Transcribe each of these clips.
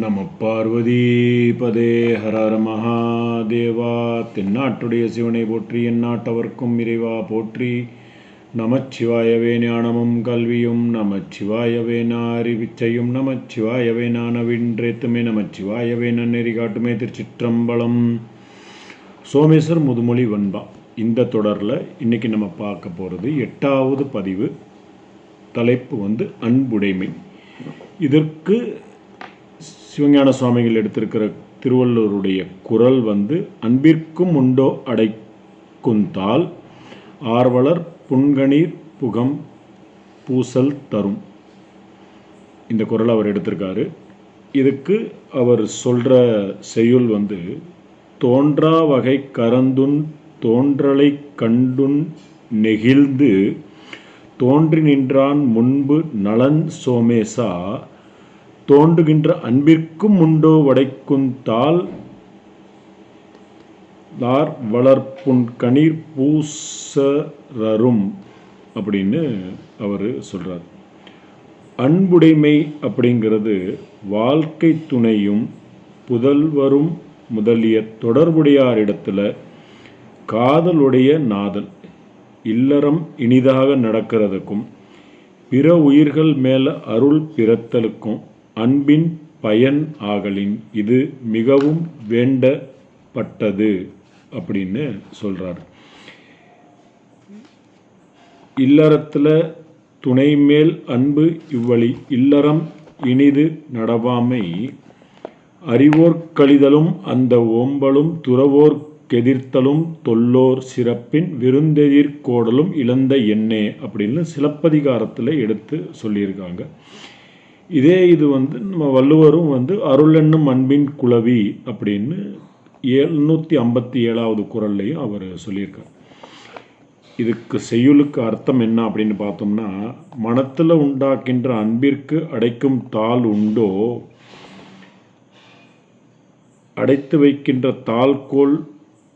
நம பார்வதி பதே ஹரர மகாதேவா தென்னாட்டுடைய சிவனை போற்றி எந்நாட்டவர்க்கும் இறைவா போற்றி. நமச்சிவாயவே ஞானமும் கல்வியும் நமச்சிவாயவே அறிவிச்சையும் நமச்சிவாயவே நானவின்றேத்துமே நமச்சிவாயவே நன்னெறி காட்டுமே திருச்சிற்றம்பலம். சோமேஸ்வர் முதுமொழி வன்பா. இந்த தொடரில் இன்னைக்கு நம்ம பார்க்க போகிறது எட்டாவது பதிவு. தலைப்பு வந்து அன்புடைமை. இதற்கு சிவஞான சுவாமிகள் எடுத்திருக்கிற திருவள்ளுவருடைய குரல் வந்து அன்பிற்கும் உண்டோ அடைக்குந்தால் ஆர்வலர் புன்கணீர் புகம் பூசல் தரும். இந்த குரல் அவர் எடுத்திருக்காரு. இதுக்கு அவர் சொல்கிற செய்யுள் வந்து தோன்றா வகை கரந்துன் தோன்றலை கண்டுன் நெகிழ்ந்து தோன்றி நின்றான் முன்பு நலன் சோமேசா தோன்றுகின்ற அன்பிற்கும் உண்டோ வடைக்குந்தால் தார் வளர்ப்புன் கணீர் பூசரரும் அப்படின்னு அவர் சொல்கிறார் அன்புடைமை அப்படிங்கிறது வாழ்க்கை துணையும் புதல்வரும் முதலிய தொடர்புடையாரிடத்தில் காதலுடைய நாதல். இல்லறம் இனிதாக நடக்கிறதுக்கும் பிற உயிர்கள் மேல அருள் பிறத்தலுக்கும் அன்பின் பயன் ஆகலின் இது மிகவும் வேண்டப்பட்டது அப்படின்னு சொல்கிறார் இல்லறத்தில் துணை மேல் அன்பு இவ்வழி இல்லறம் இனிது நடவாமை. அறிவோர் கழிதலும் அந்த ஓம்பலும் துறவோர் கெதிர்த்தலும் தொல்லோர் சிறப்பின் விருந்தெதிர் கோடலும் இழந்த எண்ணே அப்படின்னு சிலப்பதிகாரத்தில் எடுத்து சொல்லியிருக்காங்க. இதே இது வந்து நம்ம வள்ளுவரும் வந்து அருளென்னும் அன்பின் குலவி அப்படின்னு எழுநூற்றி ஐம்பத்தி ஏழாவது குரல்லையும் அவர் சொல்லியிருக்கார். இதுக்கு செய்யுளுக்கு அர்த்தம் என்ன அப்படின்னு பார்த்தோம்னா மனத்தில் உண்டாக்கின்ற அன்பிற்கு அடைக்கும் தாள் உண்டோ அடைத்து வைக்கின்ற தாள்கோள்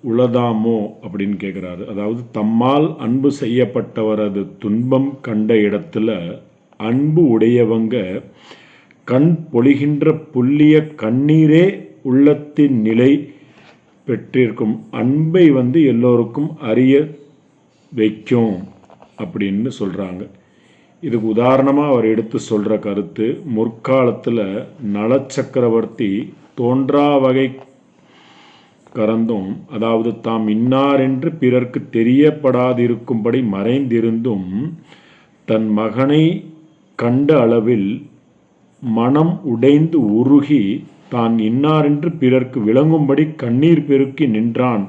உளதாமோ அப்படின்னு கேட்குறாரு அதாவது தம்மால் அன்பு செய்யப்பட்டவரது துன்பம் கண்ட இடத்துல அன்பு உடையவங்க கண் பொழிகின்ற புல்லிய கண்ணீரே உள்ளத்தின் நிலை பெற்றிருக்கும். அன்பை வந்து எல்லோருக்கும் அறிய வைக்கும் அப்படின்னு சொல்கிறாங்க இதுக்கு உதாரணமாக அவர் எடுத்து சொல்கிற கருத்து முற்காலத்தில் நலச்சக்கரவர்த்தி தோன்றா வகை கறந்தும் அதாவது தாம் இன்னார் என்று பிறர்க்கு தெரியப்படாதிருக்கும்படி மறைந்திருந்தும் தன் மகனை கண்ட அளவில் மனம் உடைந்து உருகி தான் இன்னாரென்று பிறர்க்கு விளங்கும்படி கண்ணீர் பெருக்கி நின்றான்.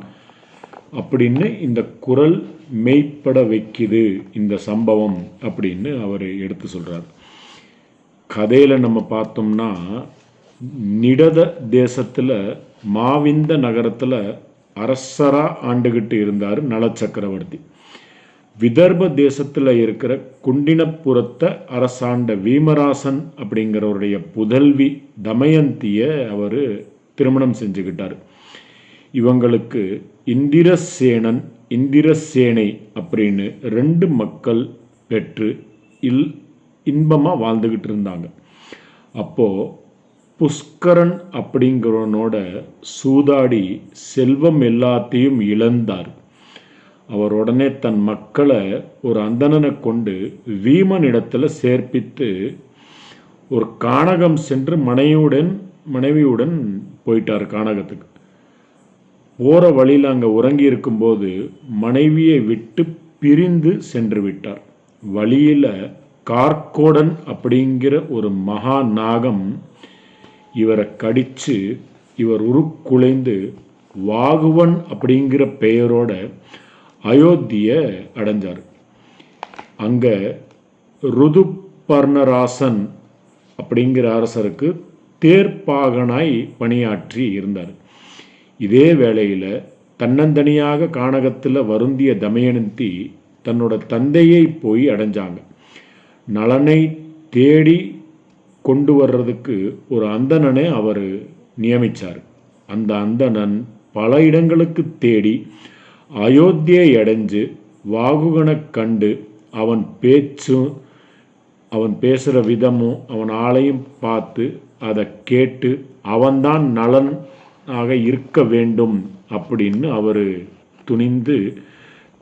அப்படின்னு இந்த குரல் மெய்ப்பட வைக்குது இந்த சம்பவம் அப்படின்னு அவர் எடுத்து சொல்கிறார் கதையில் நம்ம பார்த்தோம்னா நிடத தேசத்தில் மாவிந்த நகரத்தில் அரசராக ஆண்டுகிட்டு இருந்தார் நலச்சக்கரவர்த்தி விதர்ப தேசத்தில் இருக்கிற குண்டினப்புறத்தை அரசாண்ட வீமராசன் அப்படிங்கிறவருடைய புதல்வி தமயந்தியை அவர் திருமணம் செஞ்சுக்கிட்டார். இவங்களுக்கு இந்திரசேனன் இந்திரசேனை அப்படின்னு ரெண்டு மக்கள் பெற்று இல் இன்பமாக வாழ்ந்துக்கிட்டு இருந்தாங்க. அப்போது புஷ்கரன் அப்படிங்கிறவனோட சூதாடி செல்வம் எல்லாத்தையும் இழந்தார். அவர் உடனே தன் மக்களை ஒரு அந்தணனை கொண்டு வீமன் இடத்துல சேர்ப்பித்து ஒரு காணகம் சென்று மனைவியுடன் மனைவியுடன் போயிட்டார் காணகத்துக்கு போகிற வழியில் அங்கே உறங்கி இருக்கும்போது மனைவியை விட்டு பிரிந்து சென்று விட்டார். வழியில் கார்கோடன் அப்படிங்கிற ஒரு மகா நாகம் இவரை கடித்து இவர் உருக்குலைந்து வாகுவன் அப்படிங்கிற பெயரோட அயோத்திய அடைஞ்சார். அங்கே ருதுபர்ணராசன் அப்படிங்கிற அரசருக்கு தேர்ப்பாகனாய் பணியாற்றி இருந்தார். இதே வேளையில் தன்னந்தனியாக கானகத்தில் வருந்திய தமயனந்தி தன்னோட தந்தையை போய் அடைஞ்சாங்க. நலனை தேடி கொண்டு வர்றதுக்கு ஒரு அந்தணனை அவர் நியமித்தார் அந்த அந்தணன் பல இடங்களுக்கு தேடி அயோத்தியை அடைஞ்சு வாகுகனை கண்டு அவன் பேச்சும் அவன் பேசுகிற விதமும் அவன் ஆளையும் பார்த்து அதை கேட்டு அவன்தான் நலனாக இருக்க வேண்டும் அப்படின்னு அவர் துணிந்து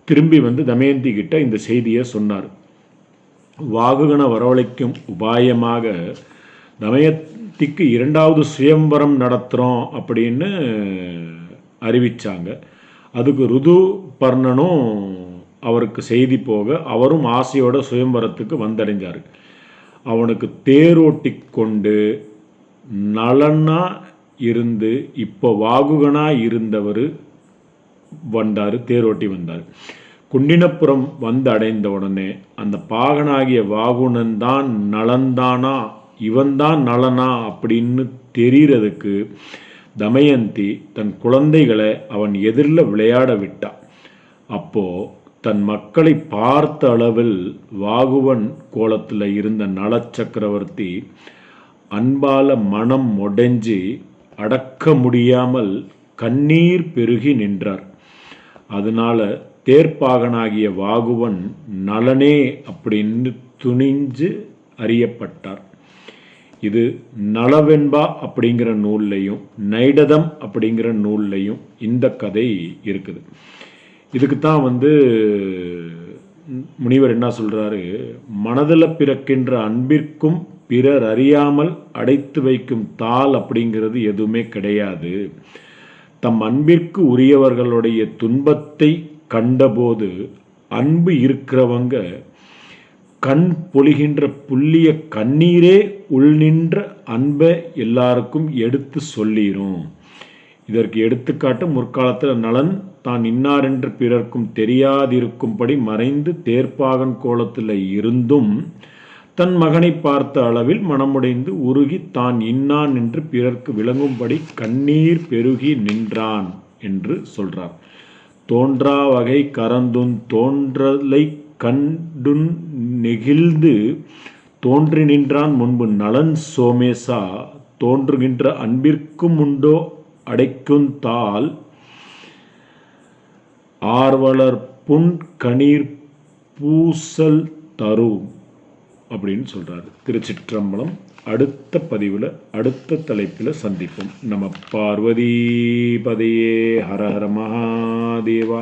திரும்பி வந்து தமயந்தி கிட்ட இந்த செய்தியை சொன்னார். வாகுகனை வரவழைக்கும் உபாயமாக தமயந்திக்கு இரண்டாவது சுயம்பரம் நடத்துகிறோம் அப்படின்னு அறிவித்தாங்க அதுக்கு ருது பர்ணனும் அவருக்கு செய்தி போக அவரும் ஆசையோட சுயம்பரத்துக்கு வந்தடைஞ்சார். அவனுக்கு தேரோட்டி கொண்டு நலனா இருந்து இப்போ வாகுகனா இருந்தவர் வந்தார் தேரோட்டி வந்தார். குண்டினப்புறம் வந்து அடைந்த உடனே அந்த பாகனாகிய வாகுனன் தான் நலன்தானா இவன்தான் நலனா அப்படின்னு தெரிகிறதுக்கு தமயந்தி தன் குழந்தைகளை அவன் எதிரில் விளையாட விட்டான் அப்போ தன் மக்களை பார்த்த அளவில் வாகுவன் கோலத்தில் இருந்த நலச்சக்கரவர்த்தி அன்பால மனம் உடைஞ்சு அடக்க முடியாமல் கண்ணீர் பெருகி நின்றார். அதனால தேர்ப்பாகனாகிய வாகுவன் நலனே அப்படின்னு துணிஞ்சு அறியப்பட்டார். இது நலவென்பா அப்படிங்கிற நூல்லையும் நைடதம் அப்படிங்கிற நூல்லையும் இந்த கதை இருக்குது. இதுக்கு தான் வந்து முனிவர் என்ன சொல்கிறாரு மனதில் பிறக்கின்ற அன்பிற்கும் பிறர் அறியாமல் அடைத்து வைக்கும் தாள் அப்படிங்கிறது எதுவுமே கிடையாது. தம் அன்பிற்கு உரியவர்களுடைய துன்பத்தை கண்டபோது அன்பு இருக்கிறவங்க கண் பொழிகின்ற புள்ளிய கண்ணீரே உள்நின்ற அன்பை எல்லாருக்கும் எடுத்து சொல்லிடும் இதற்கு எடுத்துக்காட்டு முற்காலத்தில் நலன் தான் இன்னாரென்று பிறர்க்கும் தெரியாதிருக்கும்படி மறைந்து தேர்ப்பாகன் கோலத்தில் இருந்தும் தன் மகனை பார்த்த அளவில் மனமுடைந்து உருகி தான் இன்னான் என்று பிறர்க்கு விளங்கும்படி கண்ணீர் பெருகி நின்றான் என்று சொல்றார். தோன்றா வகை கரந்துன் தோன்றலை கண்டுன் நெகிழ்ந்து தோன்றி நின்றான் முன்பு நலன் சோமேசா. தோன்றுகின்ற அன்பிற்கும் உண்டோ அடைக்கும் தால் ஆர்வலர் புன் கணீர் பூசல் தரும் அப்படின்னு சொல்றாரு. திருச்சிற்றம்பலம் அடுத்த பதிவில் அடுத்த தலைப்பில் சந்திப்போம். நம்ம பார்வதி பதையே. ஹர ஹர மகாதேவா.